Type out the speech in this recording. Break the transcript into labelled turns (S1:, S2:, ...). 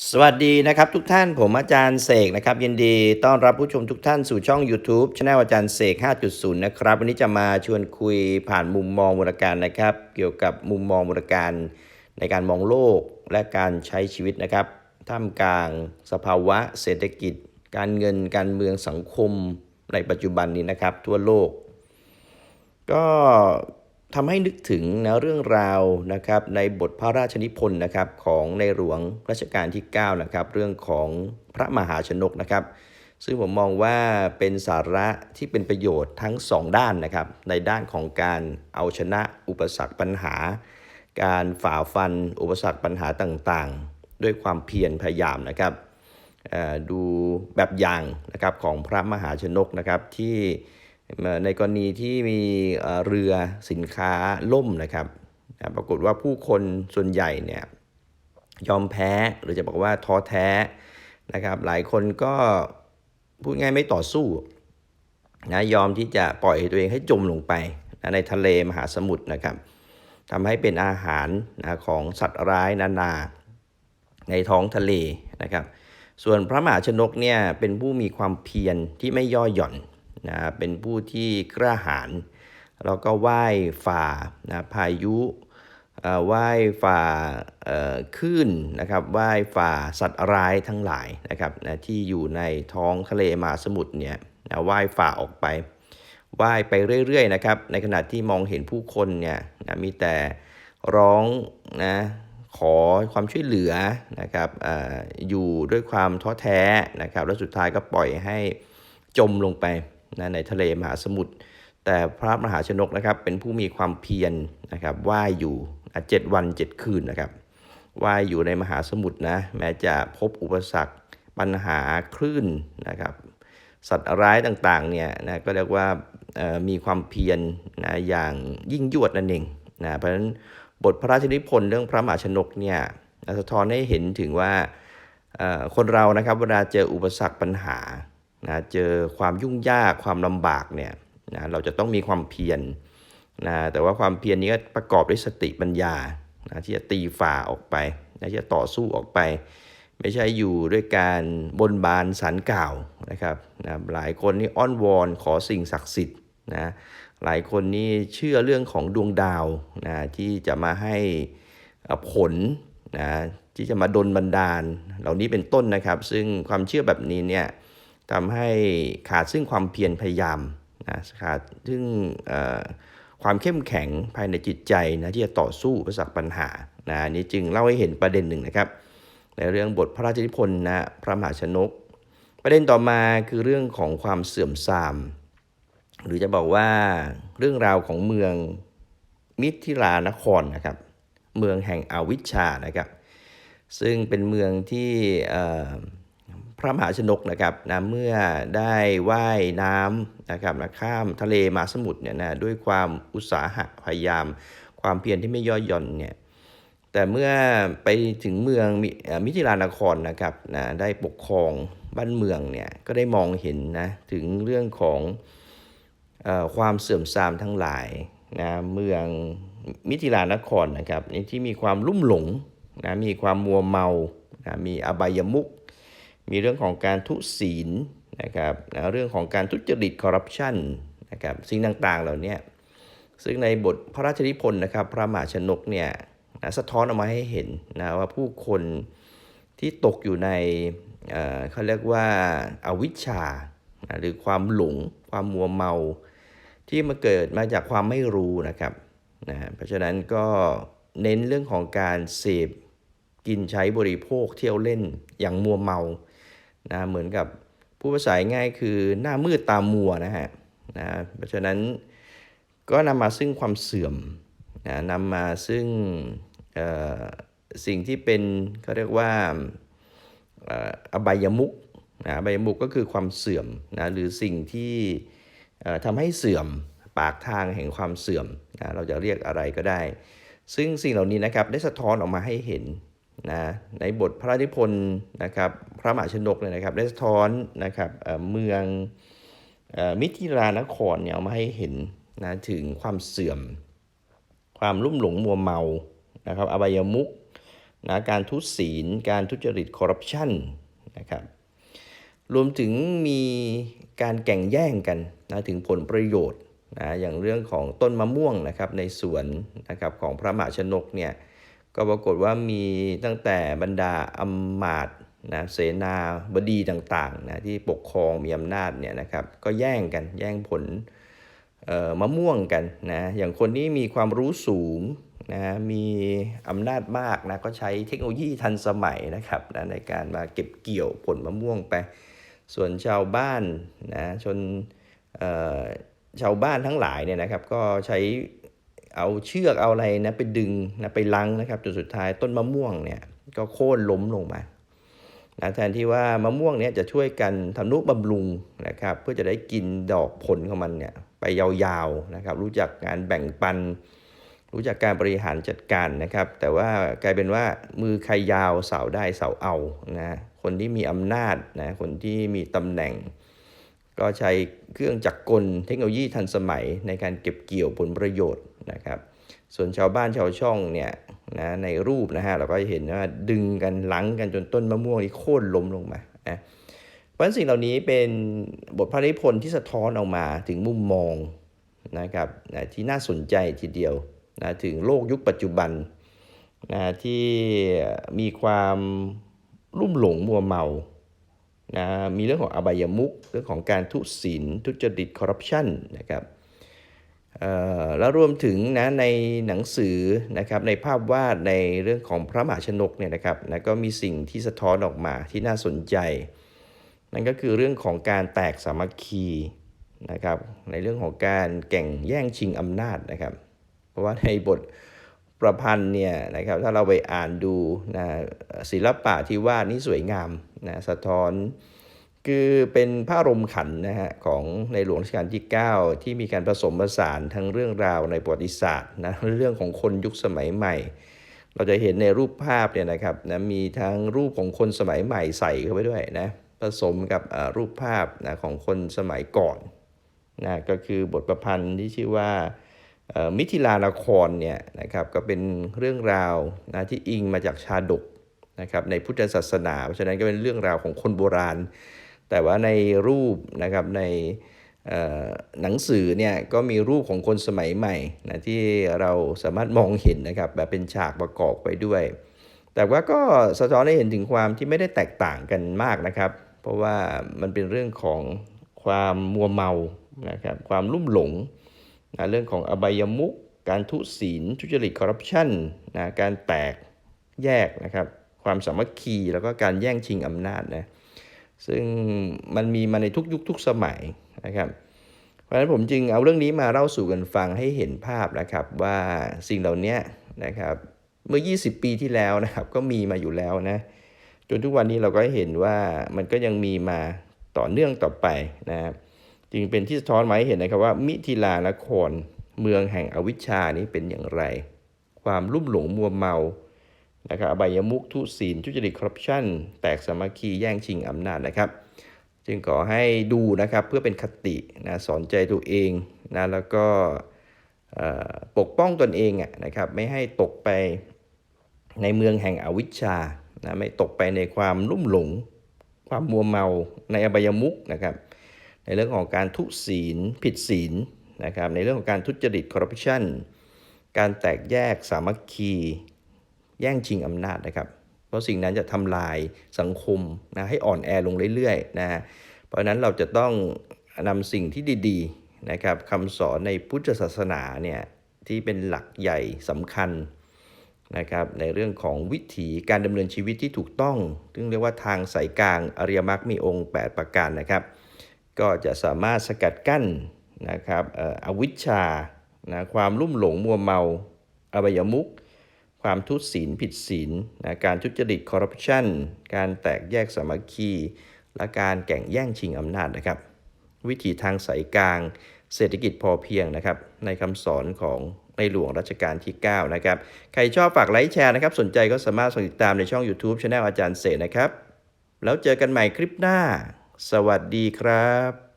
S1: สวัสดีนะครับทุกท่านผมอาจารย์เสกนะครับยินดีต้อนรับผู้ชมทุกท่านสู่ช่อง YouTube ช anel อาจารย์เสก 5.0 นะครับ วันนี้จะมาชวนคุยผ่านมุมมองมูลการนะครับ เกี่ยวกับมุมมองมูลการในการมองโลกและการใช้ชีวิตนะครับ ท่ามกลางสภาวะเศรษฐกิจ การเงินการเมืองสังคมในปัจจุบันนี้นะครับ ทั่วโลก ก็ ทำให้นึกถึงนะเรื่องราวนะครับในบทพระราชนิพนธ์นะครับของในหลวงรัชกาลที่9นะครับเรื่องของพระมหาชนกนะครับ ซึ่งผมมองว่าเป็นสาระที่เป็นประโยชน์ทั้ง 2 ด้านนะครับ ในด้านของการเอาชนะอุปสรรคปัญหา การฝ่าฟันอุปสรรคปัญหาต่างๆ ด้วยความเพียรพยายามนะครับดูแบบอย่างนะครับของพระมหาชนกนะครับที่ ในกรณีที่มีเรือสินค้าล่มนะครับ ปรากฏว่าผู้คนส่วนใหญ่เนี่ยยอมแพ้หรือจะบอกว่าท้อแท้นะครับ หลายคนก็พูดง่ายไม่ต่อสู้นะยอมที่จะปล่อยตัวเองให้จมลงไปนะในทะเลมหาสมุทรนะครับทำให้เป็นอาหารนะของสัตว์ร้ายนานา ในท้องทะเลนะครับ ส่วนพระมหาชนกเนี่ยเป็นผู้มีความเพียรที่ไม่ย่อหย่อน นะเป็นผู้ที่กล้าหาญแล้วก็ไหว้ฝ่านะพายุอ่อไหว้ฝ่าเอ่อคลื่นนะครับไหว้ฝ่าสัตว์ร้ายทั้งหลายนะครับนะที่อยู่ในท้องทะเลมหาสมุทรเนี่ยนะไหว้ฝ่าออกไปว่ายไปเรื่อยๆนะครับในขณะที่มองเห็นผู้คนเนี่ยนะมีแต่ร้องนะขอความช่วยเหลือนะครับอาอยู่ด้วยความท้อแท้นะครับ แล้วสุดท้ายก็ปล่อยให้จมลงไป นะในทะเลมหาสมุทรแต่พระมหาชนกนะครับเป็นผู้มีความเพียรนะครับว่ายอยู่อะเจ็ดวันเจ็ดคืนนะครับว่ายอยู่ในมหาสมุทรนะแม้จะพบอุปสรรคปัญหาคลื่นนะครับสัตว์ร้ายต่างๆเนี่ยนะก็เรียกว่ามีความเพียรนะอย่างยิ่งยวดนั่นเองนะเพราะฉะนั้นบทพระราชนิพนธ์เรื่องพระมหาชนกเนี่ยสะท้อนให้เห็นถึงว่าคนเรานะครับเวลาเจออุปสรรคปัญหา นะเจอความยุ่งยากความลำบากเนี่ยนะเราจะต้องมีความเพียรนะแต่ว่าความเพียรนี้ก็ประกอบด้วยสติปัญญานะที่จะตีฝ่าออกไปนะที่จะต่อสู้ออกไป ไม่ใช่อยู่ด้วยการบนบานสารกล่าวนะครับนะหลายคนนี่อ้อนวอนขอสิ่งศักดิ์สิทธิ์นะหลายคนนี่เชื่อเรื่องของดวงดาวนะที่จะมาให้ผลนะที่จะมาดลบันดาล เหล่านี้เป็นต้นนะครับ ซึ่งความเชื่อแบบนี้เนี่ย ทำให้ขาดซึ่งความเพียรพยายามนะขาดซึ่งความเข้มแข็งภายในจิตใจนะที่จะต่อสู้อุปสรรคปัญหานะนี้จึงเล่าให้เห็นประเด็นหนึ่งนะครับ ในเรื่องบทพระราชนิพนธ์นะพระมหาชนก ประเด็นต่อมาคือเรื่องของความเสื่อมทราม หรือจะบอกว่าเรื่องราวของเมืองมิถิลานครนะครับ เมืองแห่งอวิชชานะครับ ซึ่งเป็นเมืองที่ พระมหาชนกนะครับนะเมื่อได้ว่ายน้ำนะครับนะข้ามทะเลมาสมุทรเนี่ยนะด้วยความอุตสาหะพยายาม ความเพียรที่ไม่ย่อหย่อนเนี่ยแต่เมื่อไปถึงเมืองมิมถิลานครนะครับนะได้ปกครองบ้านเมืองเนี่ยก็ได้มองเห็นนะถึงเรื่องของอความเสื่อมทรามทั้งหลายนะเมืองมิถิลานครนะครับนี่ที่มีความลุ่มหลงนะมีความมัวเมานะมีอบายมุข มีเรื่องของการทุศีลนะครับนะเรื่องของการทุจริตคอร์รัปชันนะครับสิ่งต่างๆเหล่านี้ซึ่งในบทพระราชนิพนธ์นะครับ พระมหาชนกเนี่ยนะสะท้อนออกมาให้เห็นนะว่าผู้คนที่ตกอยู่ในเอ่อเขาเรียกว่าอาวิชชานะหรือความหลง ความมัวเมา ที่มาเกิดมาจากความไม่รู้นะครับนะเพราะฉะนั้นก็เน้นเรื่องของการเสพกินใช้บริโภคเที่ยวเล่นอย่างมัวเมา นะเหมือนกับผู้ภาษาง่ายคือหน้ามืดตามัวนะฮะนะเพราะฉะนั้นก็นำมาซึ่งความเสื่อมนะนำมาซึ่งสิ่งที่เป็นเขาเรียกว่าอบายมุกนะอบายมุกก็คือความเสื่อมนะหรือสิ่งที่ทำให้เสื่อมปากทางแห่งความเสื่อมนะเราจะเรียกอะไรก็ได้ ซึ่งสิ่งเหล่านี้นะครับได้สะท้อนออกมาให้เห็น นะในบทพระราชนิพนธ์นะครับพระมหาชนกเนี่ยนะครับได้สะท้อนนะครับเอ่อเมืองเอ่อมิถิลานครเนี่ยมาให้เห็นนะถึงความเสื่อม ความลุ่มหลงมัวเมานะครับอบายมุกนะการทุศีล การทุจริตคอร์รัปชันนะครับรวมถึงมีการแข่งแย่งกันนะถึงผลประโยชน์นะอย่างเรื่องของต้นมะม่วงนะครับในสวนนะครับของพระมหาชนกเนี่ย ก็ปรากฏว่ามีตั้งแต่บรรดาอำมาตย์นะเสนาบดีต่างๆนะที่ปกครองมีอำนาจเนี่ยนะครับก็แย่งกันแย่งผลเอ่อมะม่วงกันนะอย่างคนนี้มีความรู้สูงนะมีอำนาจมากนะก็ใช้เทคโนโลยีทันสมัยนะครับนะในการมาเก็บเกี่ยวผลมะม่วงไป ส่วนชาวบ้านนะชนเอ่อชาวบ้านทั้งหลายเนี่ยนะครับก็ใช้ เอาเชือกเอาอะไรนะไปดึงนะไปลังนะครับจนสุดท้ายต้นมะม่วงเนี่ยก็โค่นล้มลงมานะแทนที่ว่ามะม่วงเนี่ยจะช่วยกันทำนุบำรุงนะครับเพื่อจะได้กินดอกผลของมันเนี่ยไปยาวๆนะครับรู้จักการแบ่งปัน รู้จักการบริหารจัดการนะครับ แต่ว่ากลายเป็นว่ามือใครยาวเสาได้เสาเอานะคนที่มีอำนาจนะคนที่มีตำแหน่ง ก็ใช้เครื่องจักรกลเทคโนโลยีทันสมัยในการเก็บเกี่ยวผลประโยชน์นะครับ ส่วนชาวบ้านชาวช่องเนี่ยนะในรูปนะฮะเราก็จะเห็นว่าดึงกันหลังกันจนต้นมะม่วงนี่โค่นล้มลงมานะเพราะฉะนั้นสิ่งเหล่านี้เป็นบทพระนิพนธ์ที่สะท้อนออกมาถึงมุมมองนะครับนะที่น่าสนใจทีเดียวนะถึงโลกยุคปัจจุบันนะที่มีความลุ่มหลงมัวเมา นะมีเรื่องของอบายมุขเรื่องของการทุศีลทุจริตคอร์รัปชันนะครับแล้วรวมถึงนะในหนังสือนะครับในภาพวาดในเรื่องของพระมหาชนกเนี่ยนะครับนะก็มีสิ่งที่สะท้อนออกมาที่น่าสนใจ นั่นก็คือเรื่องของการแตกสามัคคีนะครับในเรื่องของการแข่งแย่งชิงอำนาจนะครับ เพราะว่าในบท ประพันธ์เนี่ยนะครับถ้าเราไปอ่านดูนะศิลปะที่วาดนี่สวยงามนะสะท้อน คือเป็นพระรมขันนะฮะของในหลวงรัชกาลที่ 9 ที่มีการผสมผสานทั้งเรื่องราวในประวัติศาสตร์นะเรื่องของคนยุคสมัยใหม่ เราจะเห็นในรูปภาพเนี่ยนะครับนะมีทั้งรูปของคนสมัยใหม่ใส่เข้าไปด้วยนะผสมกับรูปภาพนะของคนสมัยก่อนนะก็คือบทประพันธ์ที่ชื่อว่า มิถิลานครเนี่ยนะครับก็เป็นเรื่องราวนะที่อิงมาจากชาดกนะครับในพุทธศาสนา เพราะฉะนั้นก็เป็นเรื่องราวของคนโบราณ แต่ว่าในรูปนะครับในหนังสือเนี่ยก็มีรูปของคนสมัยใหม่นะที่เราสามารถมองเห็นนะครับแบบเป็นฉากประกอบไปด้วย แต่ว่าก็สะท้อนให้เห็นถึงความที่ไม่ได้แตกต่างกันมากนะครับ เพราะว่ามันเป็นเรื่องของความมัวเมานะครับความลุ่มหลง นะเรื่องของอบายมุขการทุศีลทุจริตคอร์รัปชันนะการแตกแยกนะครับความสามัคคีแล้วก็การแย่งชิงอำนาจนะซึ่งมันมีมาในทุกยุคทุกสมัยนะครับ เพราะฉะนั้นผมจึงเอาเรื่องนี้มาเล่าสู่กันฟังให้เห็นภาพนะครับว่าสิ่งเหล่านี้นะครับเมื่อ 20 ปีที่แล้วนะครับก็มีมาอยู่แล้วนะจนทุกวันนี้เราก็เห็นว่ามันก็ยังมีมาต่อเนื่องต่อไปนะครับ จึงเป็นที่สะท้อนมาให้เห็นนะครับว่า มิถิลานครเมืองแห่งอวิชชานี้เป็นอย่างไร ความลุ่มหลงมัวเมานะครับอบายมุขทุศีลทุจริตคอร์รัปชันแตกสามัคคีแย่งชิงอำนาจนะครับ จึงขอให้ดูนะครับเพื่อเป็นคตินะสอนใจตัวเองนะแล้วก็ปกป้องตนเองนะครับไม่ให้ตกไปในเมืองแห่งอวิชชานะไม่ตกไปในความลุ่มหลง ความมัวเมาในอบายมุขนะครับ ในเรื่องของการทุศีล ผิดศีลนะครับในเรื่องของการทุจริตคอร์รัปชันการแตกแยกสามัคคีแย่งชิงอำนาจนะครับ เพราะสิ่งนั้นจะทำลายสังคมนะให้อ่อนแอลงเรื่อยๆนะเพราะฉะนั้นเราจะต้องนำสิ่งที่ดีๆนะครับคำสอนในพุทธศาสนาเนี่ยที่เป็นหลักใหญ่สำคัญนะครับในเรื่องของวิถีการดำเนินชีวิตที่ถูกต้อง ซึ่งเรียกว่าทางสายกลางอริยมรรคมีองค์ 8 ประการนะครับ ก็จะสามารถสกัดกั้นนะครับอวิชชานะความลุ่มหลงมัวเมาอบายมุขความทุศีลผิดศีลนะการทุจริตคอร์รัปชันการแตกแยกสามัคคี และการแข่งแย่งชิงอำนาจนะครับ วิถีทางสายกลาง เศรษฐกิจพอเพียงนะครับ ในคำสอนของในหลวงรัชกาลที่ 9 นะครับ ใครชอบฝากไลค์แชร์นะครับ สนใจก็สามารถติดตามในช่อง YouTube c h anel อาจารย์เสนะครับ แล้วเจอกันใหม่คลิปหน้า สวัสดีครับ